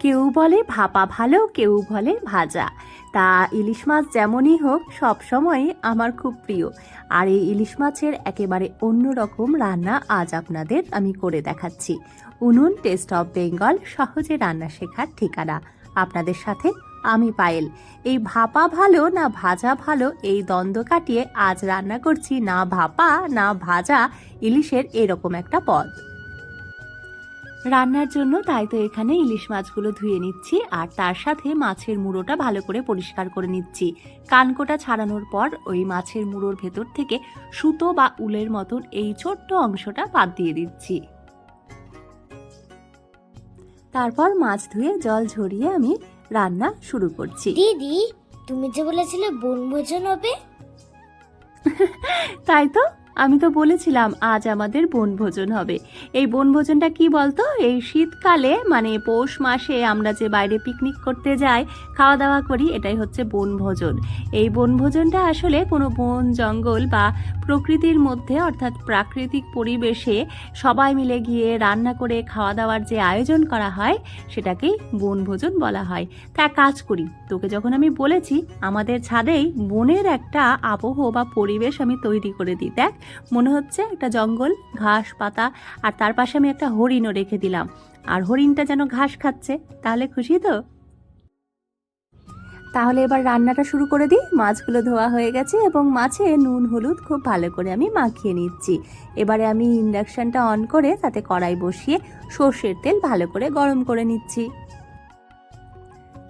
কেউ বলে ভাপা ভালো, কেউ বলে ভাজা। তা ইলিশ মাছ যেমনই হোক সবসময় আমার খুব প্রিয়। আর এই ইলিশ মাছের একেবারে অন্যরকম রান্না আজ আপনাদের আমি করে দেখাচ্ছি। উনুন টেস্ট অফ বেঙ্গল সহজে রান্না শেখার ঠিকানা। আপনাদের সাথে আমি পায়েল। এই ভাপা ভালো না ভাজা ভালো, এই দ্বন্দ্ব কাটিয়ে আজ রান্না করছি না ভাপা, না ভাজা, ইলিশের এরকম একটা পদ। রান্নার জন্য তাই তো এখানে ইলিশ মাছগুলো ধুয়ে নিচ্ছি আর তার সাথে মাছের মুড়োটা ভালো করে পরিষ্কার করে নিচ্ছি। কানকোটা ছাড়ানোর পর ওই মাছের মুড়োর ভেতর থেকে সুতো বা উলের মতন এই ছোট্ট অংশটা বাদ দিয়ে দিচ্ছি। তারপর মাছ ধুয়ে জল ঝরিয়ে আমি রান্না শুরু করছি। দিদি তুমি যে বলেছিলে বনভোজন হবে? তাই তো? আমি তো বলেছিলাম আজ আমাদের বনভোজন হবে। এই বনভোজনটা কি বলতো? এই শীতকালে মানে পৌষ মাসে আমরা যে বাইরে পিকনিক করতে যাই খাওয়া দাওয়া করি, এটাই হচ্ছে বনভোজন। এই বনভোজনটা আসলে কোনো বন, জঙ্গল বা প্রকৃতির মধ্যে, অর্থাৎ প্রাকৃতিক পরিবেশে সবাই মিলে গিয়ে রান্না করে খাওয়া দাওয়ার যে আয়োজন করা হয়, সেটাকেই বনভোজন বলা হয়। তা কাজ করি, তোকে যখন আমি বলেছি, আমাদের ছাদেই বনের একটা আবহ বা পরিবেশ আমি তৈরি করে দিই, দেখ। মনে হচ্ছে একটা জঙ্গল, ঘাস, পাতা, আর তার পাশে আমি একটা হরিণও রেখে দিলাম। আর হরিণটা যেন ঘাস খাচ্ছে, তাহলে খুশি তো? তাহলে এবার রান্নাটা শুরু করে দিই। মাছগুলো ধোয়া হয়ে গেছে এবং মাছে নুন, হলুদ খুব ভালো করে আমি মাখিয়ে নিচ্ছি। এবারে আমি ইন্ডাকশনটা অন করে তাতে কড়াই বসিয়ে সর্ষের তেল ভালো করে গরম করে নিচ্ছি।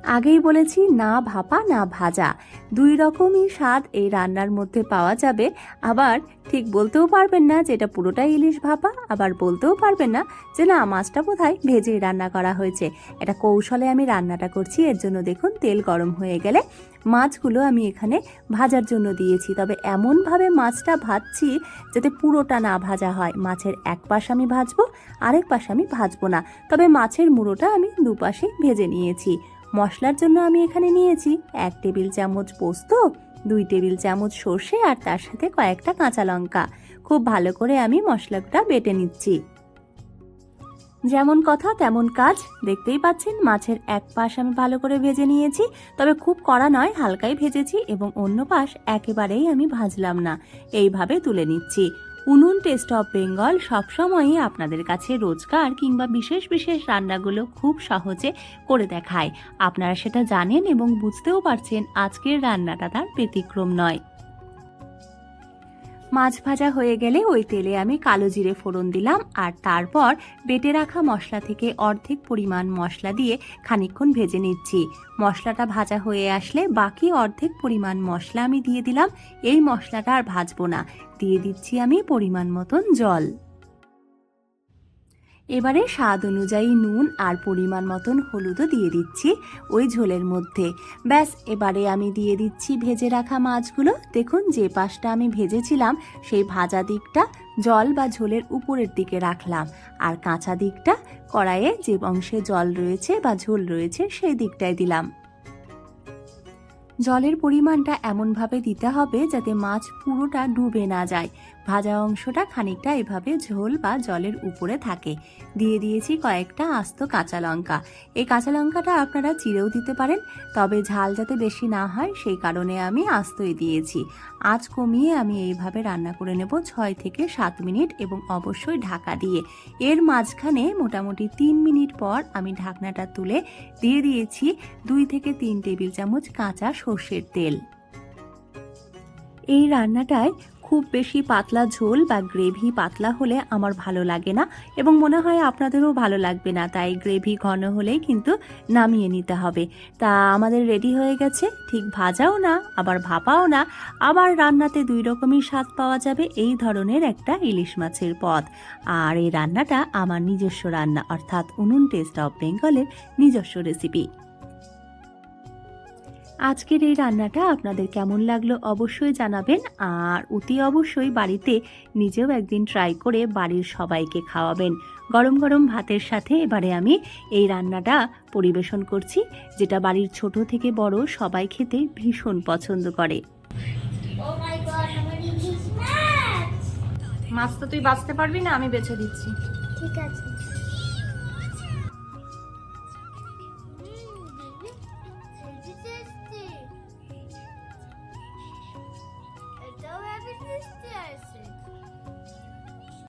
আগেই বলেছি, না ভাপা, না ভাজা। দুই রকমই স্বাদ এই রান্নার মধ্যে পাওয়া যাবে। আবার ঠিক বলতেও পারবেন না যে এটা পুরোটাই ইলিশ ভাপা, আবার বলতেও পারবেন না যে না, মাছটা বোধহয় ভেজেই রান্না করা হয়েছে। এটা কৌশলে আমি রান্নাটা করছি, এর জন্য দেখুন, তেল গরম হয়ে গেলে মাছগুলো আমি এখানে ভাজার জন্য দিয়েছি। তবে এমনভাবে মাছটা ভাজছি যাতে পুরোটা না ভাজা হয়। মাছের এক পাশ আমি ভাজবো, আরেক পাশ আমি ভাজবো না। তবে মাছের মুড়োটা আমি দুপাশে ভেজে নিয়েছি। মশলার জন্য আমি এখানে নিয়েছি এক টেবিল চামচ পোস্ত, দুই টেবিল চামচ সর্ষে আর তার সাথে কয়েকটা কাঁচা লঙ্কা। খুব ভালো করে আমি মশলাটা বেটে নিচ্ছি। যেমন কথা, তেমন কাজ। দেখতেই পাচ্ছেন, মাছের এক পাশ আমি ভালো করে ভেজে নিয়েছি। তবে খুব কড়া নয়, হালকাই ভেজেছি এবং অন্য পাশ একেবারেই আমি ভাজলাম না। এইভাবে তুলে নিচ্ছি। উনুন টেস্ট অফ বেঙ্গল সবসময়ই আপনাদের কাছে রোজকার কিংবা বিশেষ বিশেষ রান্নাগুলো খুব সহজে করে দেখায়। আপনারা সেটা জানেন এবং বুঝতেও পারছেন আজকের রান্নাটা তার ব্যতিক্রম নয়। মাছ ভাজা হয়ে গেলে ওই তেলে আমি কালো জিরে ফোড়ন দিলাম আর তারপর বেটে রাখা মশলা থেকে অর্ধেক পরিমাণ মশলা দিয়ে খানিকক্ষণ ভেজে নিচ্ছি। মশলাটা ভাজা হয়ে আসলে বাকি অর্ধেক পরিমাণ মশলা আমি দিয়ে দিলাম। এই মশলাটা আর ভাজবো না। দিয়ে দিচ্ছি আমি পরিমাণ মতন জল। এবারে স্বাদ অনুযায়ী নুন আর পরিমাণ মতন হলুদও দিয়ে দিচ্ছি ওই ঝোলের মধ্যে। ব্যাস, এবারে আমি দিয়ে দিচ্ছি ভেজে রাখা মাছগুলো। দেখুন, যে পাশটা আমি ভেজেছিলাম, সেই ভাজা দিকটা জল বা ঝোলের উপরের দিকে রাখলাম। আর কাঁচা দিকটা, কড়াইয়ে যে অংশে জল রয়েছে বা ঝোল রয়েছে, সেই দিকটায় দিলাম। জলের পরিমাণটা এমনভাবে দিতে হবে যাতে মাছ পুরোটা ডুবে না যায়। ভাজা অংশটা খানিকটা এভাবে ঝোল বা জলের উপরে থাকে। দিয়ে দিয়েছি কয়েকটা আস্ত কাঁচা লঙ্কা। এই কাঁচা লঙ্কাটা আপনারা চিড়েও দিতে পারেন, তবে ঝাল যাতে বেশি না হয় সেই কারণে আমি আস্তই দিয়েছি। আঁচ কমিয়ে আমি এইভাবে রান্না করে নেব ছয় থেকে সাত মিনিট এবং অবশ্যই ঢাকা দিয়ে। এর মাঝখানে মোটামুটি তিন মিনিট পর আমি ঢাকনাটা তুলে দিয়ে দিয়েছি দুই থেকে তিন টেবিল চামচ কাঁচা সর্ষের তেল। এই রান্নাটায় খুব বেশি পাতলা ঝোল বা গ্রেভি পাতলা হলে আমার ভালো লাগে না এবং মনে হয় আপনাদেরও ভালো লাগবে না, তাই গ্রেভি ঘন হলেই কিন্তু নামিয়ে নিতে হবে। তা আমাদের রেডি হয়ে গেছে, ঠিক ভাজাও না, আবার ভাপাও না, আবার রান্নাতে দুই রকমই স্বাদ পাওয়া যাবে এই ধরনের একটা ইলিশ মাছের পদ। আর এই রান্নাটা আমার নিজস্ব রান্না, অর্থাৎ উনুন টেস্ট অফ বেঙ্গলের নিজস্ব রেসিপি আজকের এই রান্নাটা আপনাদের কেমন লাগল অবশ্যই জানাবেন আর অতি অবশ্যই বাড়িতে নিজেও একদিন ট্রাই করে বাড়ির সবাইকে খাওয়াবেন গরম গরম ভাতের সাথে এবারে আমি এই রান্নাটা পরিবেশন করছি যেটা বাড়ির ছোট থেকে বড় সবাই খেতে ভীষণ পছন্দ করে ও মাই গড আমার ইলিশ মাছ মাছ তো তুই বাঁচতে পারবি না আমি বেছে দিচ্ছি ঠিক আছে görüşürüz.